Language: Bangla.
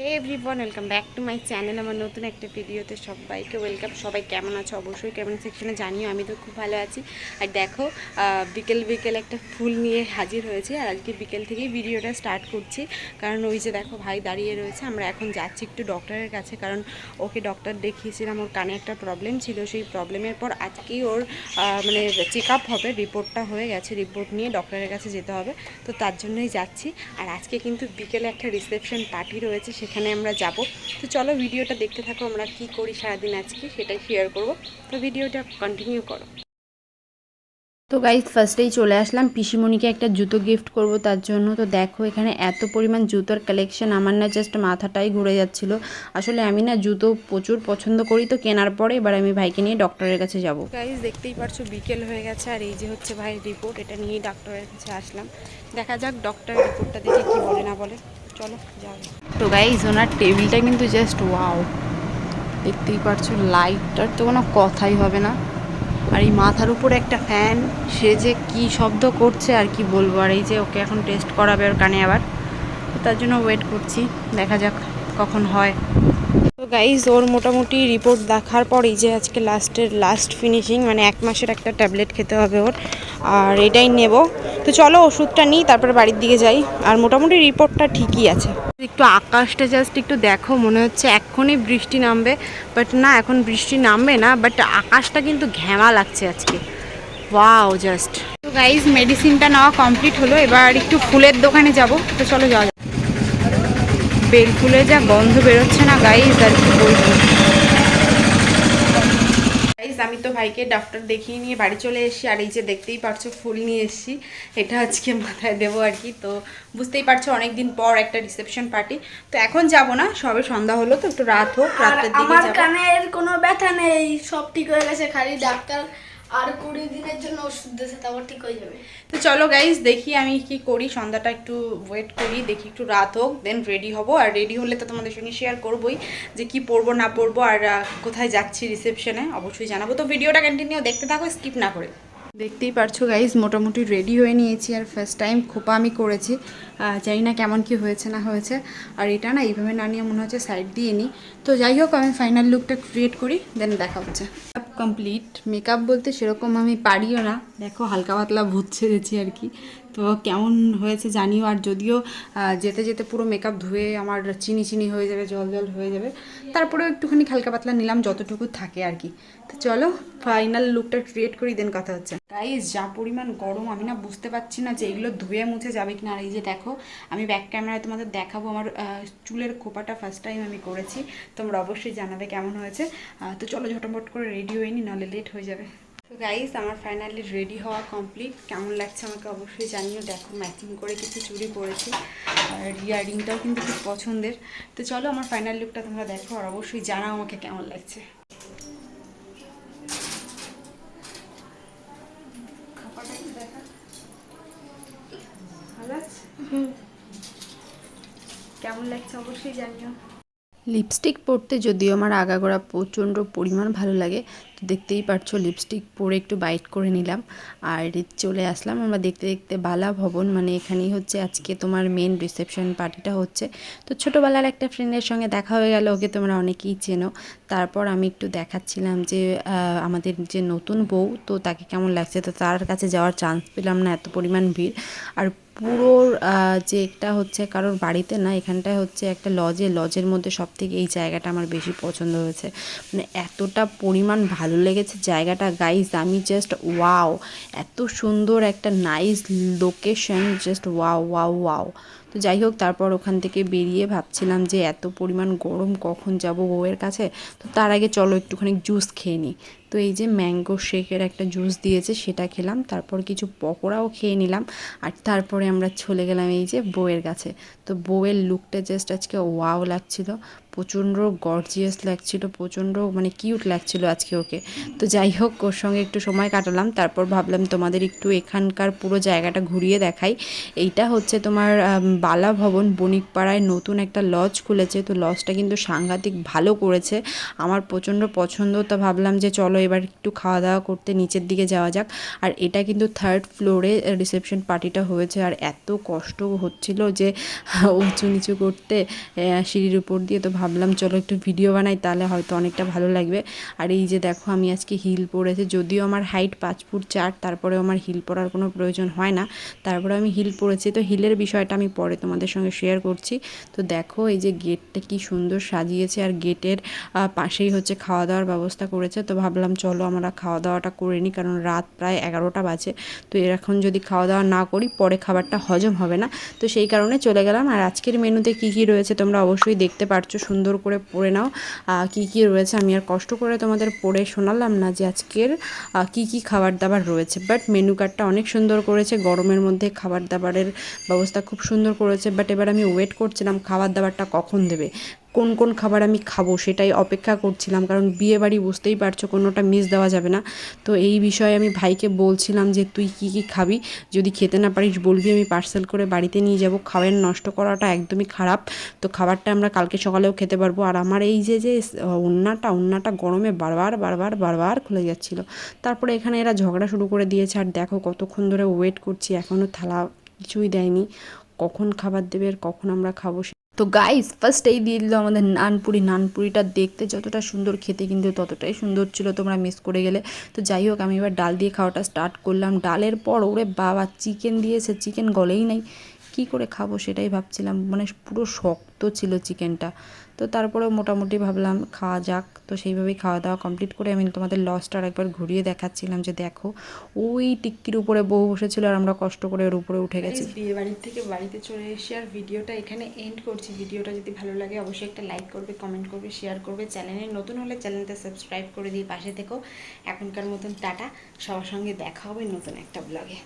Hey everyone welcome back to my channel আমার নতুন একটা ভিডিওতে সবাইকে ওয়েলকাম সবাই কেমন আছো? অবশ্যই কমেন্ট সেকশনে জানিও। আমি তো খুব ভালো আছি। আর দেখো বিকেল বিকেল একটা ফুল নিয়ে হাজির হয়েছে। আর আজকে বিকেল থেকেই ভিডিওটা স্টার্ট করছি। কারণ ওই যে দেখো, ভাই দাঁড়িয়ে রয়েছে। আমরা এখন যাচ্ছি একটু ডক্টরের কাছে। কারণ ওকে ডক্টর দেখিয়েছিলাম, ওর কানে একটা প্রবলেম ছিল। সেই প্রবলেমের পর আজকেই ওর মানে চেক আপ হবে। রিপোর্টটা হয়ে গেছে। রিপোর্ট নিয়ে ডক্টরের কাছে যেতে হবে। তো তার জন্যই যাচ্ছি। আর আজকে কিন্তু বিকেলে একটা রিসেপশন পার্টি রয়েছে। সেখানে আমরা যাব। তো চলো ভিডিওটা দেখতে থাকো আমরা কি করি সারাদিন আজকে সেটাই শেয়ার করব। তো ভিডিওটা কন্টিনিউ করো। তো গাইজ ফার্স্টেই চলে আসলাম। পিসিমণিকে একটা জুতো গিফট করব তার জন্য। তো দেখো এখানে এত পরিমাণ জুতোর কালেকশন আমার না জাস্ট মাথাটাই ঘুরে যাচ্ছিল। আসলে আমি না জুতো প্রচুর পছন্দ করি তো কেনার পরে এবার আমি ভাইকে নিয়ে ডক্টরের কাছে যাব। গাইজ দেখতেই পারছ বিকেল হয়ে গেছে আর এই যে হচ্ছে ভাইয়ের রিপোর্ট এটা নিয়েই ডক্টরের কাছে আসলাম। দেখা যাক ডক্টর রিপোর্টটা দেখে কি বলে না বলে। চলো তো গাইজ ওনার টেবিলটা কিন্তু জাস্ট ওয়াও দেখতেই পারছ লাইটটার তো কোনো কথাই হবে না। আর এই মাথার উপরে একটা ফ্যান সে যে কি শব্দ করছে আর কি বলব। আর এই যে ওকে এখন টেস্ট করাবে ওর কানে আবার। তার জন্য ওয়েট করছি, দেখা যাক কখন হয়। তো গাইজ ওর মোটামুটি রিপোর্ট দেখার পরেই যে আজকে লাস্টের লাস্ট ফিনিশিং মানে এক মাসের একটা ট্যাবলেট খেতে হবে ওর। আর এটাই নেব। তো চলো ওষুধটা নিই, তারপরে বাড়ির দিকে যাই। আর মোটামুটি রিপোর্টটা ঠিকই আছে। একটু আকাশটা জাস্ট একটু দেখো, মনে হচ্ছে এক্ষুনি বৃষ্টি নামবে। বাট না, এখন বৃষ্টি নামবে না বাট আকাশটা কিন্তু ঘ্যামা লাগছে আজকে। ওয়াও জাস্ট তো গাইজ মেডিসিনটা নেওয়া কমপ্লিট হলো, এবার একটু ফুলের দোকানে যাব। তো চলো যাওয়া যাক। বেল ফুলে যা গন্ধ বেরোচ্ছে না গাইজ আর কি বলব। আমি তো ভাইকে ডাক্তার দেখিয়ে নিয়ে বাড়ি চলে এসেছি আর এই যে দেখতেই পারছ ফুল নিয়ে এসেছি। এটা আজকে মাথায় দেবো আর কি। তো বুঝতেই পারছ অনেক দিন পর একটা রিসেপশন পার্টি তো এখন যাব না সবে সন্ধ্যা হলো তো একটু রাত হোক রাতের দিকে আমার কানের কোনো ব্যথা নেই সব ঠিক হয়ে গেছে খালি ডাক্তার আর কুড়ি দিনের জন্য ওষুধ দিয়েছে তারপর ঠিক হয়ে যাবে। তো চলো গাইজ দেখি আমি কি করি, সন্ধ্যাটা একটু ওয়েট করি, দেখি একটু রাত হোক দেন রেডি হব। আর রেডি হলে তো তোমাদের সঙ্গে শেয়ার করবোই যে কি পরবো না পরবো আর কোথায় যাচ্ছি রিসেপশনে অবশ্যই জানাব। তো ভিডিওটা কন্টিনিউ দেখতে থাকো স্কিপ না করে। দেখতেই পারছ গাইজ মোটামুটি রেডি হয়ে নিয়েছি আর ফার্স্ট টাইম খোপা আমি করেছি জানি না কেমন কি হয়েছে না হয়েছে। আর এটা না এইভাবে না নিয়ে মনে হচ্ছে সাইড দিয়ে নিই তো যাই হোক, আমি ফাইনাল লুকটা ক্রিয়েট করি দেন দেখা হচ্ছে। কমপ্লিট মেকআপ বলতে সেরকম আমি পারিও না। দেখো, হালকা পাতলা ভুত ছেড়েছি আর কি। তো কেমন হয়েছে জানিও, আর যদিও যেতে যেতে পুরো মেকআপ ধুয়ে আমার চিনি চিনি হয়ে যাবে, জল জল হয়ে যাবে, তারপরেও একটুখানি হালকা পাতলা নিলাম, যতটুকু থাকে আর কি। তো চলো ফাইনাল লুকটা ক্রিয়েট করি দেন কথা হচ্ছে। গাইজ যা পরিমাণ গরম, আমি না বুঝতে পারছি না যে এগুলো ধুয়ে মুছে যাবে কিনা। আর এই যে দেখো, আমি ব্যাক ক্যামেরায় তোমাদের দেখাবো আমার চুলের খোপাটা ফার্স্ট টাইম আমি করেছি। তোমরা অবশ্যই জানাবে কেমন হয়েছে। তো চলো ঝটপট করে রেডি হয়ে নি নাহলে লেট হয়ে যাবে। তো গাইজ আমার ফাইনালি রেডি হওয়া কমপ্লিট কেমন লাগছে আমাকে অবশ্যই জানিও। দেখো ম্যাচিং করে কিছু চুড়ি পরেছি। আর ইয়ারিংটাও কিন্তু খুব পছন্দের। তো চলো আমার ফাইনাল লুকটা তোমরা দেখো আর অবশ্যই জানাও আমাকে কেমন লাগছে। কেমন লাগছে অবশ্যই জানিও। লিপস্টিক পরতে যদিও আমার আগাগোড়া প্রচণ্ড পরিমাণ ভালো লাগে, তো দেখতেই পারছ লিপস্টিক পরে একটু বাইট করে নিলাম। আর চলে আসলাম আমরা দেখতে দেখতে বালা ভবন মানে এখানেই হচ্ছে আজকে তোমার মেন রিসেপশন পার্টিটা হচ্ছে। তো ছোটোবেলার একটা ফ্রেন্ডের সঙ্গে দেখা হয়ে গেল, ওকে তোমরা অনেকেই চেনো। তারপর আমি একটু দেখাচ্ছিলাম যে আমাদের যে নতুন বউ, তো তাকে কেমন লাগছে? তো তার কাছে যাওয়ার চান্স পেলাম না, এত পরিমাণ ভিড়। আর পুরো যে একটা হচ্ছে কারোর বাড়িতে না, এখানটায় হচ্ছে একটা লজে লজের মধ্যে সব থেকে এই জায়গাটা আমার বেশি পছন্দ হয়েছে। মানে এতটা পরিমাণ ভালো লেগেছে জায়গাটা। গাইজ আমি জাস্ট ওয়াও এত সুন্দর একটা nice location just wow wow wow তো যাই হোক, তারপর ওখান থেকে বেরিয়ে ভাবছিলাম যে এত পরিমাণ গরম কখন যাব বউয়ের কাছে? তো তার আগে চলো একটুখানি জুস খেয়ে নিই তো এই যে ম্যাঙ্গো শেকের একটা জুস দিয়েছে, সেটা খেলাম। তারপর কিছু পকোড়াও খেয়ে নিলাম। আর তারপরে আমরা চলে গেলাম এই যে বউয়ের কাছে। তো বউয়ের লুকটা জাস্ট আজকে ওয়াও লাগছিল। প্রচণ্ড গর্জিয়াস লাগছিল, প্রচণ্ড মানে কিউট লাগছিল আজকে ওকে। তো যাই হোক, ওর সঙ্গে একটু সময় কাটালাম, তারপর ভাবলাম তোমাদের একটু এখানকার পুরো জায়গাটা ঘুরিয়ে দেখাই। এইটা হচ্ছে তোমার বালা ভবন, বণিকপাড়ায় নতুন একটা লজ খুলেছে। তো লজটা কিন্তু সাংঘাতিক ভালো করেছে। আমার প্রচণ্ড পছন্দ, তো ভাবলাম যে চলো এবার একটু খাওয়া দাওয়া করতে নিচের দিকে যাওয়া যাক। আর এটা কিন্তু থার্ড ফ্লোরে রিসেপশন পার্টিটা হয়েছে। আর এত কষ্ট হচ্ছিল যে উঁচু নিচু করতে সিঁড়ির উপর দিয়ে, তো ভাবলাম, চলো একটু ভিডিও বানাই, তাহলে হয়তো অনেকটা ভালো লাগবে। আর এই যে দেখো, আমি আজকে হিল পরেছি যদিও আমার হাইট পাঁচ ফুট চার, তারপরেও আমার হিল পরার কোনো প্রয়োজন হয় না। তারপরে আমি হিল পরেছি তো হিলের বিষয়টা আমি পরে তোমাদের সঙ্গে শেয়ার করছি। তো দেখো, এই যে গেটটা কি সুন্দর সাজিয়েছে, আর গেটের পাশেই হচ্ছে খাওয়া দাওয়ার ব্যবস্থা করেছে। তো ভাবলাম, চলো আমরা খাওয়া দাওয়াটা করে নিই, কারণ রাত প্রায় এগারোটা বাজে। তো এখন যদি খাওয়া দাওয়া না করি, পরে খাবারটা হজম হবে না। তো সেই কারণে চলে গেলাম। আর আজকের মেনুতে কী কী রয়েছে, তোমরা অবশ্যই দেখতে পারছ। সুন্দর করে পড়ে নাও। কি কী রয়েছে আমি আর কষ্ট করে তোমাদের পড়ে শোনালাম না যে আজকের কী কী খাবার দাবার রয়েছে। বাট মেনু কার্ডটা অনেক সুন্দর করেছে, গরমের মধ্যে খাবার দাবারের ব্যবস্থা খুব সুন্দর করেছে। বাট এবার আমি ওয়েট করছিলাম, খাবার দাবারটা কখন দেবে? কোন কোন খাবার আমি খাব সেটাই অপেক্ষা করছিলাম, কারণ বিয়ে বাড়ি বুঝতেই পারছ কোনোটা মিস দেওয়া যাবে না। তো এই বিষয়ে আমি ভাইকে বলছিলাম যে, তুই কি কি খাবি? যদি খেতে না পারিস বলবি, আমি পার্সেল করে বাড়িতে নিয়ে যাব। খাবার নষ্ট করাটা একদমই খারাপ। তো খাবারটা আমরা কালকে সকালেও খেতে পারব। আর আমার এই যে যে উন্নাটা উন্নাটা গরমে বারবার বারবার বারবার খুলে যাচ্ছিল। তারপরে এখানে এরা ঝগড়া শুরু করে দিয়েছে। আর দেখো কতক্ষণ ধরে ওয়েট করছি এখনও থালা কিছুই দেয়নি। কখন খাবার দেবে আর কখন আমরা খাব তো গাইস ফার্স্ট এই দিয়ে দিল আমাদের নানপুরি। নানপুরিটা দেখতে যতটা সুন্দর খেতে কিন্তু ততটাই সুন্দর ছিল, তোমরা মিস করে গেলে। তো যাই হোক, আমি এবার ডাল দিয়ে খাওয়াটা স্টার্ট করলাম। ডালের পর ওরে বাবা চিকেন দিয়েছে। চিকেন গলেই নাই। কি করে খাব সেটাই ভাবছিলাম। মানে পুরো শক্ত ছিল চিকেনটা। তো তারপরে মোটামুটি ভাবলাম খাওয়া যাক। তো সেইভাবেই খাওয়া দাওয়া কমপ্লিট করে আমি তোমাদের লসটা আর একবার ঘুরিয়ে দেখাচ্ছিলাম যে দেখো ওই টিক্কির উপরে বউ বসেছিল আর আমরা কষ্ট করে ওর উপরে উঠে গেছি। বিয়ে বাড়ির থেকে বাড়িতে চলে এসে আর ভিডিওটা এখানে এন্ড করছি। ভিডিওটা যদি ভালো লাগে অবশ্যই একটা লাইক করবে কমেন্ট করবে শেয়ার করবে। চ্যানেলে নতুন হলে চ্যানেলটা সাবস্ক্রাইব করে দিয়ে পাশে থেকো। এখনকার মতন টাটা। সবার সঙ্গে দেখা হবে নতুন একটা ব্লগে